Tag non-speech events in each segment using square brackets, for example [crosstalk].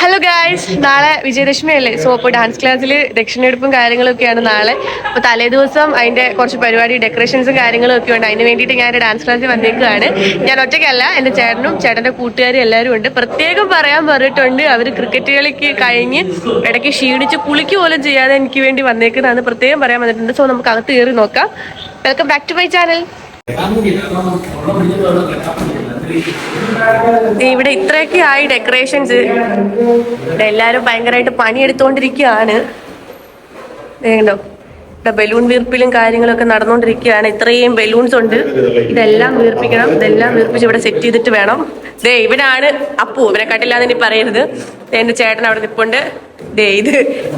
Hello guys നാളെ വിജയദശമി അല്ലേ? So അപ്പോൾ ഡാൻസ് ക്ലാസ്സിൽ ദക്ഷിണെടുപ്പും കാര്യങ്ങളൊക്കെയാണ് നാളെ. അപ്പോൾ തലേ ദിവസം അതിന്റെ കുറച്ച് പരിപാടി ഡെക്കറേഷൻസും കാര്യങ്ങളും ഒക്കെ ഉണ്ട്. അതിന് വേണ്ടിയിട്ട് ഞാൻ എന്റെ ഡാൻസ് ക്ലാസ്സിൽ വന്നേക്കുകയാണ് ഞാൻ ഒറ്റയ്ക്കല്ല എന്റെ ചേട്ടനും ചേട്ടന്റെ കൂട്ടുകാരും എല്ലാവരും ഉണ്ട്. പ്രത്യേകം പറയാൻ പറഞ്ഞിട്ടുണ്ട് അവർ ക്രിക്കറ്റ് കളിക്ക് കഴിഞ്ഞ് ഇടയ്ക്ക് ക്ഷീണിച്ച് കുളിക്ക് പോലും ചെയ്യാതെ എനിക്ക് വേണ്ടി വന്നേക്കുന്നതാണ് പ്രത്യേകം പറയാൻ വന്നിട്ടുണ്ട്. സോ നമുക്ക് അകത്ത് കയറി നോക്കാം. Welcome back to my channel ഇവിടെ ഇത്രയൊക്കെ ആയി ഡെക്കറേഷൻസ് എല്ലാരും ഭയങ്കരമായിട്ട് പണിയെടുത്തോണ്ടിരിക്കുകയാണ്. ദേ കണ്ടോ? ഇവിടെ ബലൂൺ വീർപ്പിലും കാര്യങ്ങളൊക്കെ നടന്നുകൊണ്ടിരിക്കുകയാണ് ഇത്രയും ബലൂൺസ് ഉണ്ട്. ഇതെല്ലാം വീർപ്പിക്കണം. ഇതെല്ലാം വീർപ്പിച്ച് ഇവിടെ സെറ്റ് ചെയ്തിട്ട് വേണം. ദേ ഇവനാണ് അപ്പു. ഇവനെ കട്ടില്ലാന്ന് ഇനി പറയരുത്. എന്റെ ചേട്ടൻ അവിടെ നിൽപ്പുണ്ട് ദേ ഇത്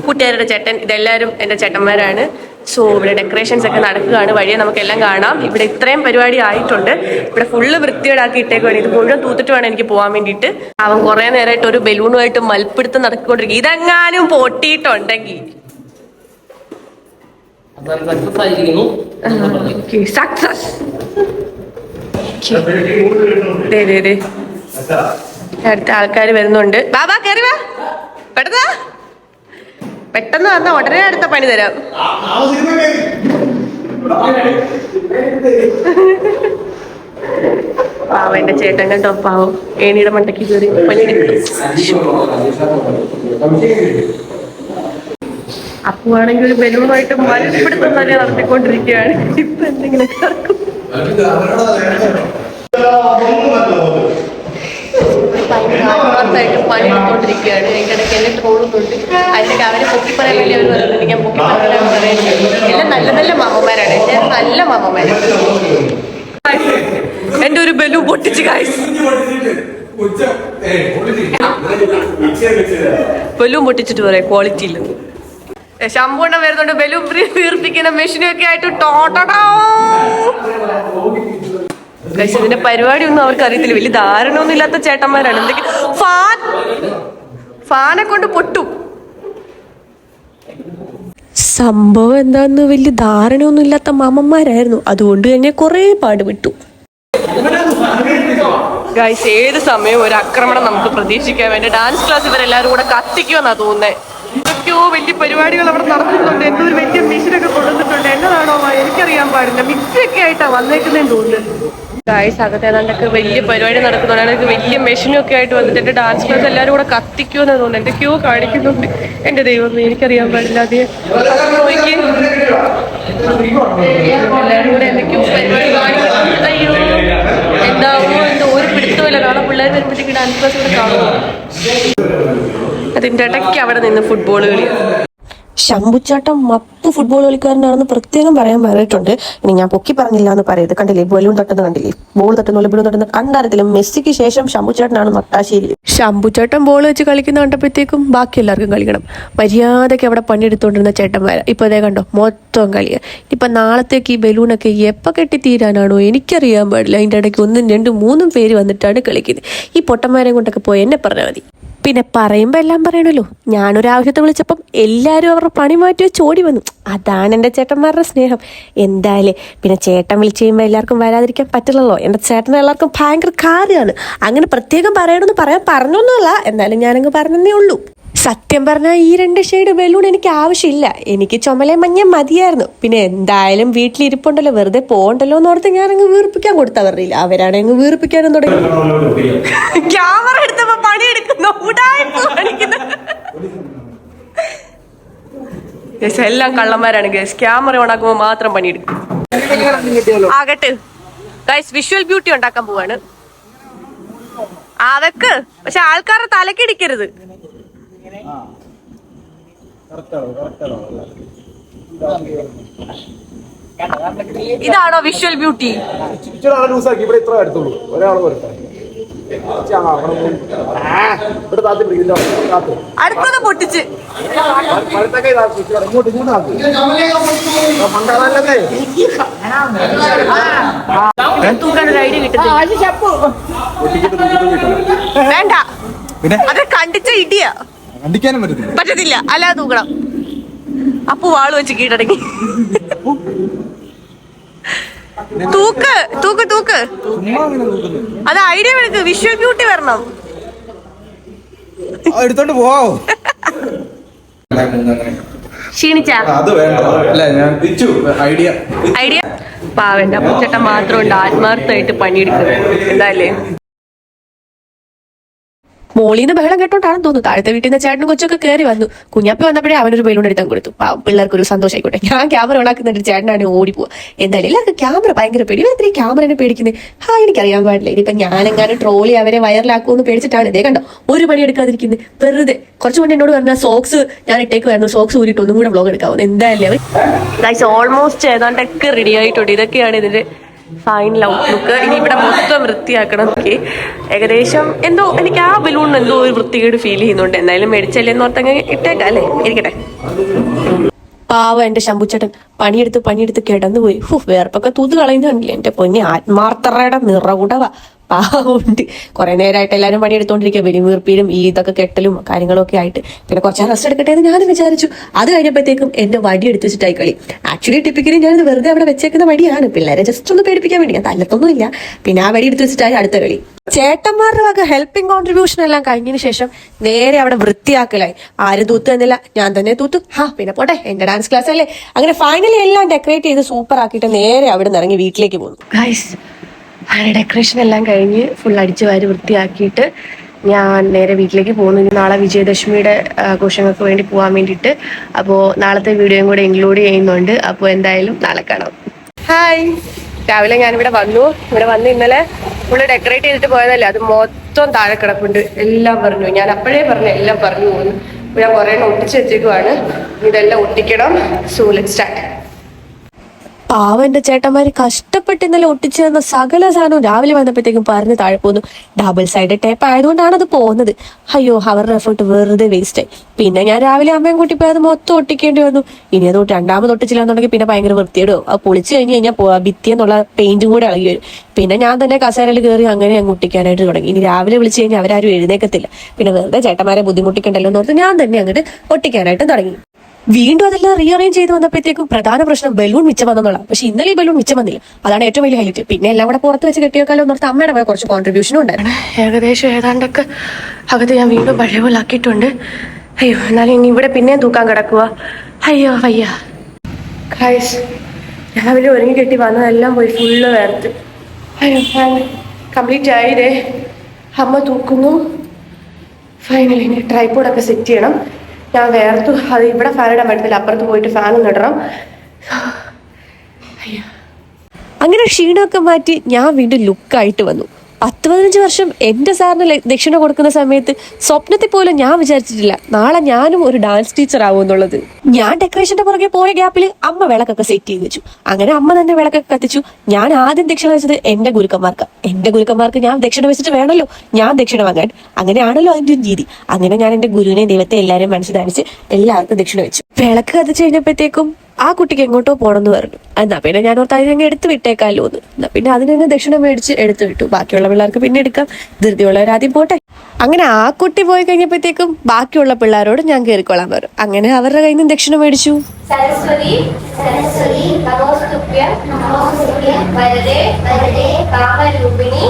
കൂട്ടുകാരുടെ ചേട്ടൻ. ഇതെല്ലാരും എന്റെ ചേട്ടന്മാരാണ്. സോ ഇവിടെ ഡെക്കറേഷൻസ് ഒക്കെ നടക്കുകയാണ്. വഴിയെ നമുക്കെല്ലാം കാണാം. ഇവിടെ ഇത്രയും പരിപാടി ആയിട്ടുണ്ട്. ഇവിടെ ഫുള്ള് വൃത്തിയോടാക്കി ഇട്ടേക്കുവാണ്. ഇത് മുഴുവൻ തൂത്തിട്ട് വേണം എനിക്ക് പോകാൻ വേണ്ടിയിട്ട്. അവൻ കുറേ നേരമായിട്ട് ഒരു ബലൂണുമായിട്ട് മൽപ്പിടുത്തം നടക്കൊണ്ടിരിക്കും ഇതെങ്ങാനും പൊട്ടിയിട്ടുണ്ടെങ്കിൽ. സക്സസ് ആയിരിക്കുന്നു സക്സസ് ദേ ദേ ദേ. അടുത്ത ആൾക്കാർ വരുന്നുണ്ട്. ബാബാ കയറി വാ. പെട്ടെന്ന്. പെട്ടെന്ന് വന്ന ഉടനെ അടുത്ത പണി തരാം. പാവം എന്റെ ചേട്ടൻ കണ്ടോ പാവം. ഏണിയുടെ മണ്ടയ്ക്ക് കയറി പണിയെടുക്കും അപ്പുവാണെങ്കിൽ ഒരു ബലൂണുമായിട്ട് മൽപ്പിടുത്തം തന്നെ നടത്തിക്കൊണ്ടിരിക്കുകയാണ്. ഇപ്പൊ എന്തെങ്കിലും പറയാൻ വേണ്ടി പറയാൻ നല്ല നല്ല എന്റെ ഒരു ബലു പൊട്ടിച്ച് കായ്സ് ബലൂൺ പൊട്ടിച്ചിട്ട് പറയാം ക്വാളിറ്റി ഇല്ല. ശമ്പൂണ്ണം വരുന്നുണ്ട്. ബലൂൺ വീർപ്പിക്കുന്ന മെഷീനും ഒക്കെ ആയിട്ട് ടോട്ടടോ ഗൈസ് ഇതിന്റെ പരിപാടി ഒന്നും അവർക്ക് അറിയത്തില്ല വലിയ ധാരണ ഒന്നും ഇല്ലാത്ത ചേട്ടന്മാരാണ്. എന്തൊക്കെ? ഫാൻ! ഫാനെ കൊണ്ട് പൊട്ടും. സംഭവം എന്താന്ന് വലിയ ധാരണയൊന്നും ഇല്ലാത്ത മാമന്മാരായിരുന്നു. അതുകൊണ്ട് തന്നെ കുറെ പാടുപെട്ടു. ഗൈസ് ഏത് സമയവും ഒരു ആക്രമണം നമുക്ക് പ്രതീക്ഷിക്കാൻ വേണ്ടി ഡാൻസ് ക്ലാസ് ഇവരെല്ലാരും കൂടെ കത്തിക്കുമെന്നാ തോന്നുന്നത് എന്തൊക്കെയോ വലിയ പരിപാടികൾ അവിടെ നടത്തുന്നുണ്ട് എന്തോ ഒരു വലിയ മെഷീനൊക്കെ കൊണ്ടുവന്നിട്ടുണ്ട്. എന്നതാണോ എനിക്കറിയാൻ പാടില്ല. മിക്സി ഒക്കെ ആയിട്ടാ വന്നേക്കുന്നതെന്ന് തോന്നുന്നു. ഗായ്സ് അകത്ത് ഏതാണ്ടൊക്കെ വലിയ പരിപാടി നടക്കുന്നുണ്ട്. വലിയ മെഷീനും ഒക്കെ ആയിട്ട് വന്നിട്ട് എന്റെ ഡാൻസ് ക്ലാസ് എല്ലാവരും കൂടെ കത്തിക്കുമെന്ന് തോന്നുന്നു. ക്യൂ കാണിക്കുന്നുണ്ട്. എന്റെ ദൈവം എനിക്കറിയാൻ പാടില്ല നോക്കി എല്ലാവരും കൂടെ എന്തൊക്കെയോ പരിപാടി കാണിക്കുന്നുണ്ട്. അയ്യോ എന്താവോ എന്തോ ഒരു പിടുത്തമില്ല. നാളെ പിള്ളേർ വരുമ്പോഴത്തേക്ക് ഡാൻസ് ക്ലാസ് ഇവിടെ കാണുമോ ഇടയ്ക്ക് അവിടെ നിന്ന് ഫുട്ബോൾ കളി ശമ്പുച്ചാട്ടം മപ്പ് ഫുട്ബോൾ കളിക്കാരനാണെന്ന് പ്രത്യേകം പറയാൻ പറഞ്ഞിട്ടുണ്ട്. ഇനി ഞാൻ പൊക്കി പറഞ്ഞില്ല എന്ന് പറയരുത്. കണ്ടില്ലേ? ബലൂൺ തട്ടുന്ന കണ്ടില്ലേ? ബോൾ തട്ടുന്ന ബലൂൺ തട്ടുന്ന കണ്ടറിയത്തില്ല മെസ്സിക്ക് ശേഷം ശമ്പുച്ചാട്ടനാണ് നട്ടാശ്ശേരി ശമ്പുച്ചാട്ടം ബോൾ വെച്ച് കളിക്കുന്ന കണ്ടപ്പോഴത്തേക്കും ബാക്കി എല്ലാവർക്കും കളിക്കണം. മര്യാദയ്ക്ക് അവിടെ പണിയെടുത്തോണ്ടിരുന്ന ചേട്ടന്മാരെ. ഇപ്പൊ അതേ കണ്ടോ? മൊത്തം കളിയാ. ഇപ്പൊ നാളത്തേക്ക് ഈ ബലൂണൊക്കെ എപ്പോ കെട്ടി തീരാനാണോ എനിക്കറിയാൻ പാടില്ല. അതിന്റെ ഇടയ്ക്ക് ഒന്നും രണ്ടും മൂന്നും പേര് വന്നിട്ടാണ് കളിക്കുന്നത്. ഈ പൊട്ടന്മാരെ കൊണ്ടൊക്കെ പോയി എന്നെ പറഞ്ഞാൽ മതി. പിന്നെ പറയുമ്പോൾ എല്ലാം പറയണല്ലോ. ഞാനൊരു ആവശ്യത്തെ വിളിച്ചപ്പം എല്ലാവരും അവരുടെ പണി മാറ്റി വെച്ച് ഓടി വന്നു. അതാണ് എന്റെ ചേട്ടന്മാരുടെ സ്നേഹം. എന്തായാലും പിന്നെ ചേട്ടൻ വിളിച്ച് കഴിയുമ്പോൾ എല്ലാവർക്കും വരാതിരിക്കാൻ പറ്റില്ലല്ലോ. എന്റെ ചേട്ടൻ എല്ലാവർക്കും ഭയങ്കര കാര്യമാണ് അങ്ങനെ പ്രത്യേകം പറയണമെന്ന് പറയാൻ പറഞ്ഞൊന്നുമല്ല. എന്നാലും ഞാനങ്ങ് പറഞ്ഞതേ ഉള്ളൂ. സത്യം പറഞ്ഞാൽ ഈ രണ്ട് ഷെയ്ഡ് ബലൂൺ എനിക്ക് ആവശ്യമില്ല. എനിക്ക് ചുമലേ മഞ്ഞ മതിയായിരുന്നു. പിന്നെ എന്തായാലും വീട്ടിലിരിപ്പുണ്ടല്ലോ വെറുതെ പോകണ്ടല്ലോ എന്ന് ഓർത്ത് ഞാൻ അങ്ങ് വീർപ്പിക്കാൻ കൊടുത്താ പറഞ്ഞില്ല അവരാണ് അങ്ങ് വീർപ്പിക്കാനും തുടങ്ങി. [laughs] ക്യാമറ എടുത്തപ്പോ പണിയെടുക്കുന്നു. Guys, എല്ലാം കള്ളന്മാരാണ് ഗസ് ക്യാമറ ഓൺ ആക്കുമ്പോൾ മാത്രം പണിയെടുക്കും. ആകട്ടെ. ഗൈസ് വിഷ്വൽ ബ്യൂട്ടി ഉണ്ടാക്കാൻ പോവാണ്. അതൊക്കെ പക്ഷെ ആൾക്കാരെ തലക്കിടിക്കരുത് ഇതാണോ വിഷ്വൽ ബ്യൂട്ടി ലൂസാക്കി ഇവിടെ ഇത്ര എടുത്തോളൂ ഒരാൾ അടുത്തത് പൊട്ടിച്ച്. വേണ്ട. പിന്നെ? അത് കണ്ടിച്ച ഇടിയാ. കണ്ടിക്കാനും പറ്റത്തില്ല. പറ്റത്തില്ല. അല്ലാതെ തൂക്കണം. അപ്പു വാൾ വെച്ച് കീഴടങ്ങി. തൂക്ക് തൂക്ക് തൂക്ക്. അത് ഐഡിയ എടുക്ക്. വിഷ്വൽ ബ്യൂട്ടി വരണം. എടുത്തോണ്ട് പോവോ ക്ഷീണിച്ചാ? ഐഡിയ. ഐഡിയ? പാവന്റെ അപ്പച്ചേട്ടൻ മാത്രമുണ്ട് ആത്മാർത്ഥമായിട്ട് പണിയെടുക്കുന്നത്. എന്തായാലേ മോളിന്ന് ബഹളം കേട്ടോണ്ടാണെന്ന് തോന്നുന്നു. താഴത്തെ വീട്ടിൽ നിന്ന് ചേട്ടനും കൊച്ചൊക്കെ കയറി വന്നു. കുഞ്ഞാപ്പി വന്നപ്പോഴേ അവനൊരു ബലൂൺ എടുത്താൽ കൊടുത്തു. പിള്ളേർക്ക് ഒരു സന്തോഷമായിക്കോട്ടെ ഞാൻ ക്യാമറ ഓണാക്കുന്നുണ്ട് ചേട്ടനാണ് ഓടിപ്പോവാ എന്തായാലും എല്ലാവർക്കും ക്യാമറ ഭയങ്കര പേടി. ഇവരെത്ര ക്യാമറനെ പേടിക്കുന്നത് ആ എനിക്കറിയാൻ പാടില്ല. ഇനിയിപ്പൊ ഞാനെങ്ങാനും ട്രോളി അവരെ വയറിലാക്കുമെന്ന് പേടിച്ചിട്ടാണ്. ഇതേ കണ്ടോ ഒരു പണി എടുക്കാതിരിക്കുന്നത് വെറുതെ. കുറച്ച് മുന്നേ എന്നോട് പറഞ്ഞ സോക്സ് ഞാൻ ഇട്ടേക്ക് വരുന്നു സോക്സ് ഊരിട്ട് ഒന്നും കൂടെ വ്ലോഗ് എടുക്കാവുന്നു എന്തായാലും ഓൾമോസ്റ്റ് ഏതാണ്ടൊക്കെ റെഡി ആയിട്ടുണ്ട്. ഇതൊക്കെയാണ് ഇതിന്റെ ഫൈനൽ ഔട്ട്ലുക്ക് ഇനി ഇവിടെ മൊത്തം വൃത്തിയാക്കണം. ഓക്കെ ഏകദേശം എന്തോ എനിക്ക് ആ ബലൂണിന് എന്തോ ഒരു വൃത്തികേട് ഫീൽ ചെയ്യുന്നുണ്ട്. എന്തായാലും മേടിച്ചല്ലേ എന്ന് ഓർത്തങ്ങ് ഇട്ടേക്കാം അല്ലേ? ഇരിക്കട്ടെ. പാവ എന്റെ ശമ്പുച്ചേട്ടൻ പണിയെടുത്ത് പണിയെടുത്ത് കിടന്നുപോയി. ഹു വേർപ്പൊക്കെ തൂത്ത് കളയുന്നുണ്ടല്ലേ എന്റെ പൊന്നെ ആത്മാർത്ഥറയുടെ നിറകുടവ പാവുണ്ട് കുറെ നേരമായിട്ട് എല്ലാവരും പണിയെടുത്തോണ്ടിരിക്കുക വെലിമീർപ്പിലും ഈ ഇതൊക്കെ കെട്ടലും കാര്യങ്ങളും ഒക്കെ ആയിട്ട്. പിന്നെ കുറച്ച് റെസ്റ്റ് എടുക്കട്ടെ എന്ന് ഞാൻ വിചാരിച്ചു. അത് കഴിഞ്ഞപ്പോഴത്തേക്കും എന്റെ വടി എടുത്ത് വെച്ചിട്ടായി കളി. ആക്ച്വലി ടിപ്പിക്കലി ഞാനത് വെറുതെ അവിടെ വെച്ചേക്കുന്ന വടിയാണ്. പിള്ളേരെ ജസ്റ്റ് ഒന്ന് പേടിപ്പിക്കാൻ വേണ്ടി. ഞാൻ തല്ലത്തൊന്നും ഇല്ല പിന്നെ ആ വടി എടുത്ത് വെച്ചിട്ടായി അടുത്ത കളി. ചേട്ടന്മാരുടെ വക ഹെൽപ്പിംഗ് കോൺട്രിബ്യൂഷൻ എല്ലാം കഴിഞ്ഞതിന് ശേഷം നേരെ അവിടെ വൃത്തിയാക്കലായി. ആരും തൂത്ത് തന്നില്ല. ഞാൻ തന്നെ തൂത്തു. ഹാ പിന്നെ പോട്ടെ. എന്റെ ഡാൻസ് ക്ലാസ് അല്ലേ? അങ്ങനെ ഫൈനലി എല്ലാം ഡെക്കറേറ്റ് ചെയ്ത് സൂപ്പർ ആക്കിയിട്ട് നേരെ അവിടെ നിന്ന് ഇറങ്ങി വീട്ടിലേക്ക് പോകുന്നു അങ്ങനെ ഡെക്കറേഷൻ എല്ലാം കഴിഞ്ഞ് ഫുൾ അടിച്ചു വാരി വൃത്തിയാക്കിയിട്ട് ഞാൻ നേരെ വീട്ടിലേക്ക് പോകുന്നു. ഇനി നാളെ വിജയദശമിയുടെ ആഘോഷങ്ങൾക്ക് വേണ്ടി പോകാൻ വേണ്ടിയിട്ട്. അപ്പോൾ നാളത്തെ വീഡിയോയും കൂടെ ഇൻക്ലൂഡ് ചെയ്യുന്നുണ്ട്. അപ്പോൾ എന്തായാലും നാളെ കാണാം. ഹായ് രാവിലെ ഞാനിവിടെ വന്നു. ഇവിടെ വന്ന് ഇന്നലെ ഫുള്ള് ഡെക്കറേറ്റ് ചെയ്തിട്ട് പോയതല്ലേ? അത് മൊത്തം താഴെ കിടപ്പുണ്ട്. എല്ലാം പറഞ്ഞു. ഞാൻ അപ്പോഴേ പറഞ്ഞു എല്ലാം പറഞ്ഞു പോകുന്നു. ഞാൻ കുറേ ഒട്ടിച്ച് വെച്ചേക്കുവാണ്. ഇതെല്ലാം ഒട്ടിക്കണം. സോ ലെറ്റ് സ്റ്റാർട്ട് പാവം എന്റെ ചേട്ടന്മാര് കഷ്ടപ്പെട്ട് ഇന്നലെ ഒട്ടിച്ചു തന്ന സകല സാധനവും രാവിലെ വന്നപ്പോഴത്തേക്കും പറഞ്ഞ് താഴെ പോന്നു. ഡബിൾ സൈഡ് ടേപ്പ് ആയതുകൊണ്ടാണ് അത് പോകുന്നത് അയ്യോ അവരുടെ എഫേർട്ട് വെറുതെ വേസ്റ്റ് ആയി. പിന്നെ ഞാൻ രാവിലെ അമ്മയും കൂട്ടി പോയി അത് മൊത്തം ഒട്ടിക്കേണ്ടി വന്നു. ഇനി അത് രണ്ടാമത് ഒട്ടിച്ചില്ലാന്നുണ്ടെങ്കിൽ പിന്നെ ഭയങ്കര വൃത്തിയിടോ അത് പൊളിച്ചു കഴിഞ്ഞ് കഴിഞ്ഞാൽ ഭിത്തി എന്നുള്ള പെയിന്റും കൂടെ ഇളകി വരും. പിന്നെ ഞാൻ തന്നെ കസേരയിൽ കയറി അങ്ങനെ അങ്ങ് ഒട്ടിക്കാനായിട്ട് തുടങ്ങി. ഇനി രാവിലെ വിളിച്ചു കഴിഞ്ഞാൽ അവരാരും എഴുന്നേക്കത്തില്ല. പിന്നെ വെറുതെ ചേട്ടന്മാരെ ബുദ്ധിമുട്ടിക്കണ്ടല്ലോ എന്ന് ഓർത്ത് ഞാൻ തന്നെ അങ്ങോട്ട് ഒട്ടിക്കാനായിട്ട് തുടങ്ങി. വീണ്ടും അതെല്ലാം റീഅറേഞ്ച് ചെയ്ത് വന്നപ്പോഴത്തേക്കും പ്രധാന പ്രശ്നം ബലൂൺ മിച്ചം വന്നുള്ള പക്ഷെ ഇന്നലെ ഈ ബലൂൺ മിച്ചം വന്നില്ല. അതാണ് ഏറ്റവും വലിയ ഹൈലൈറ്റ് പിന്നെ എല്ലാം കൂടെ പുറത്ത് വെച്ച് കെട്ടിയേക്കാലോ എന്നോർത്ത് അമ്മയുടെ പോയ കുറച്ച് കോൺട്രിബ്യൂഷനും ഉണ്ടായിരുന്നു. ഏകദേശം ഏതാണ്ടൊക്കെ അകത്ത് ഞാൻ വീണ്ടും പഴയ പോലെ ആക്കിയിട്ടുണ്ട് അയ്യോ എന്നാലും ഇനി ഇവിടെ പിന്നെയും തൂക്കാൻ കിടക്കുക അയ്യോ വയ്യ. ഗൈസ് രാവിലെ ഒരുങ്ങി കെട്ടി വന്നതെല്ലാം പോയി ഫുള്ള് വേർത്ത്. അയ്യോ കംപ്ലീറ്റ് ആയിരേ അമ്മ തൂക്കുന്നു. ഫൈനലി ഇനി ട്രൈപ്പോഡൊക്കെ സെറ്റ് ചെയ്യണം. ഞാൻ വേർത്തു. അത് ഇവിടെ ഫാൻ ഇടാൻ പറ്റത്തില്ല. അപ്പുറത്ത് പോയിട്ട് ഫാൻ ഒന്ന് ഇടണം. അങ്ങനെ ക്ഷീണമൊക്കെ മാറ്റി ഞാൻ വീണ്ടും ലുക്കായിട്ട് വന്നു. പത്ത് പതിനഞ്ച് വർഷം എന്റെ സാറിന് ദക്ഷിണ കൊടുക്കുന്ന സമയത്ത് സ്വപ്നത്തിൽ പോലും ഞാൻ വിചാരിച്ചിട്ടില്ല. നാളെ ഞാനും ഒരു ഡാൻസ് ടീച്ചർ ആവും എന്നുള്ളത്. ഞാൻ ഡെക്കറേഷന്റെ പുറകെ പോയ ഗ്യാപ്പിൽ അമ്മ വിളക്കൊക്കെ സെറ്റ് ചെയ്ത് വെച്ചു. അങ്ങനെ അമ്മ തന്നെ വിളക്കൊക്കെ കത്തിച്ചു. ഞാൻ ആദ്യം ദക്ഷിണ വെച്ചത് എന്റെ ഗുരുക്കന്മാർക്ക്. എന്റെ ഗുരുക്കന്മാർക്ക് ഞാൻ ദക്ഷിണ വെച്ചിട്ട് വേണമല്ലോ. ഞാൻ ദക്ഷിണ വാങ്ങാൻ. അങ്ങനെയാണല്ലോ അതിന്റെ രീതി. അങ്ങനെ ഞാൻ എന്റെ ഗുരുവിനെ ദൈവത്തെ എല്ലാവരും മനസ്സിലാനിച്ച് എല്ലാവർക്കും ദക്ഷിണ വെച്ചു. വിളക്ക് കത്തിച്ചു കഴിഞ്ഞപ്പോഴത്തേക്കും ആ കുട്ടിക്ക് എങ്ങോട്ടോ പോണെന്ന് പറഞ്ഞു. എന്നാ പിന്നെ ഞാൻ ഓർത്ത് അതിനങ്ങ് എടുത്ത് വിട്ടേക്കാമല്ലോ എന്ന് എന്നാ പിന്നെ അതിനങ്ങ് ദക്ഷിണ മേടിച്ച് എടുത്തു വിട്ടു. ബാക്കിയുള്ള പിള്ളേർക്ക് പിന്നെ എടുക്കാം. ധൃതിയുള്ളവർ ആദ്യം പോട്ടെ. അങ്ങനെ ആ കുട്ടി പോയി കഴിഞ്ഞപ്പോഴത്തേക്കും ബാക്കിയുള്ള പിള്ളേരോട് ഞാൻ കയറിക്കൊള്ളാൻ പറഞ്ഞു. അങ്ങനെ അവരുടെ കയ്യിൽ നിന്ന് ദക്ഷിണ മേടിച്ചു. സരസ്വതി സരസ്വതി വരദേ വരദേ കാമരൂപിണി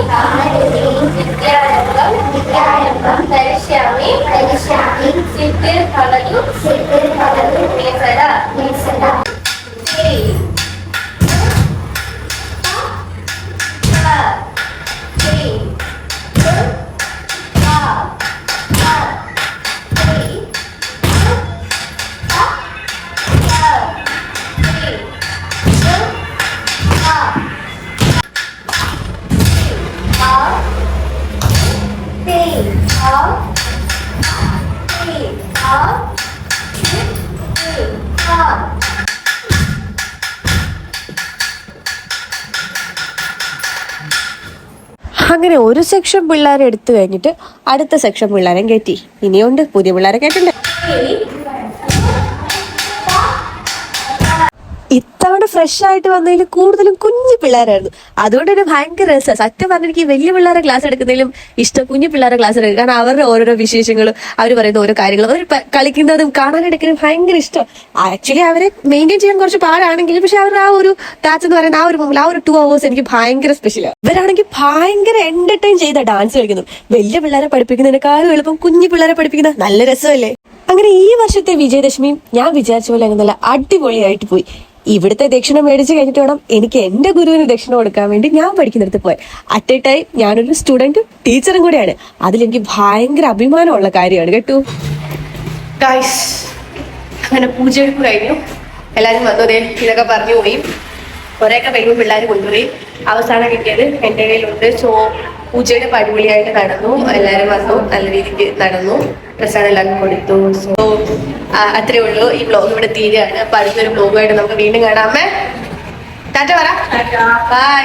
അങ്ങനെ ഒരു സെക്ഷൻ പിള്ളേരെ എടുത്തു കഴിഞ്ഞിട്ട് അടുത്ത സെക്ഷൻ പിള്ളേരെ കയറ്റി ഇനിയുണ്ട് പുതിയ പിള്ളേരെ കയറ്റണ്ടേ ഇത്തവണ ഫ്രഷ് ആയിട്ട് വന്നതിൽ കൂടുതലും കുഞ്ഞു പിള്ളേരായിരുന്നു. അതുകൊണ്ട് തന്നെ ഭയങ്കര രസമാണ് സത്യം പറഞ്ഞ എനിക്ക് വലിയ പിള്ളേരെ ക്ലാസ് എടുക്കുന്നതിലും ഇഷ്ടം കുഞ്ഞു പിള്ളേരെ ക്ലാസ് എടുക്കുക കാരണം അവരുടെ ഓരോരോ വിശേഷങ്ങളും അവർ പറയുന്ന ഓരോ കാര്യങ്ങളും അവർ കളിക്കുന്നതും കാണാനെടുക്കുന്നതും ഭയങ്കര ഇഷ്ടം. ആക്ച്വലി അവരെ മെയിന്റെയിൻ ചെയ്യാൻ കുറച്ച് പാടാണെങ്കിലും പക്ഷെ അവരുടെ ആ ഒരു ഡാൻസ് എന്ന് പറയുന്ന ആ ഒരു moment, ആ ഒരു ടു അവേഴ്സ് എനിക്ക് ഭയങ്കര സ്പെഷ്യലാണ് ഇവരാണെങ്കിൽ ഭയങ്കര എന്റർടൈൻ ചെയ്ത ഡാൻസ് കളിക്കുന്നു. വലിയ പിള്ളേരെ പഠിപ്പിക്കുന്നതിനേക്കാളും എളുപ്പം കുഞ്ഞു പിള്ളേരെ പഠിപ്പിക്കുന്ന നല്ല രസമല്ലേ? അങ്ങനെ ഈ വർഷത്തെ വിജയദശമിയും ഞാൻ വിചാരിച്ച പോലെ അങ്ങനെ നല്ല അടിപൊളിയായിട്ട് പോയി. ഇവിടുത്തെ ദക്ഷിണ മേടിച്ച് കഴിഞ്ഞിട്ട് വേണം എനിക്ക് എന്റെ ഗുരുവിന് ദക്ഷിണ കൊടുക്കാൻ വേണ്ടി ഞാൻ പഠിക്കുന്നിടത്ത് പോയി അറ്റ് എ ടൈം ഞാനൊരു സ്റ്റുഡന്റും ടീച്ചറും കൂടെയാണ്. അതിലെനിക്ക് ഭയങ്കര അഭിമാനമുള്ള കാര്യമാണ് കേട്ടു? അങ്ങനെ പൂജയെടുപ്പ് കഴിഞ്ഞു. എല്ലാരും വന്നതേ ഇതൊക്കെ പറഞ്ഞു പോയി. കുറേയൊക്കെ കഴിയുമ്പോൾ പിള്ളേർ കൊണ്ടുപോയി അവസാനം കിട്ടിയത് എന്റെ കയ്യിലുണ്ട്. സോ പൂജയുടെ പടിപൊളിയായിട്ട് നടന്നു. എല്ലാവരും വന്നു. നല്ല രീതിക്ക് നടന്നു. പ്രസാദം എല്ലാവർക്കും കൊടുത്തു. സോ അത്രേ ഉള്ളൂ ഈ ബ്ലോഗ് ഇവിടെ തീരുകയാണ്. അപ്പൊ അടുത്തൊരു ബ്ലോഗുമായിട്ട് നമുക്ക് വീണ്ടും കാണാമേ ടാറ്റ പറ. ബൈ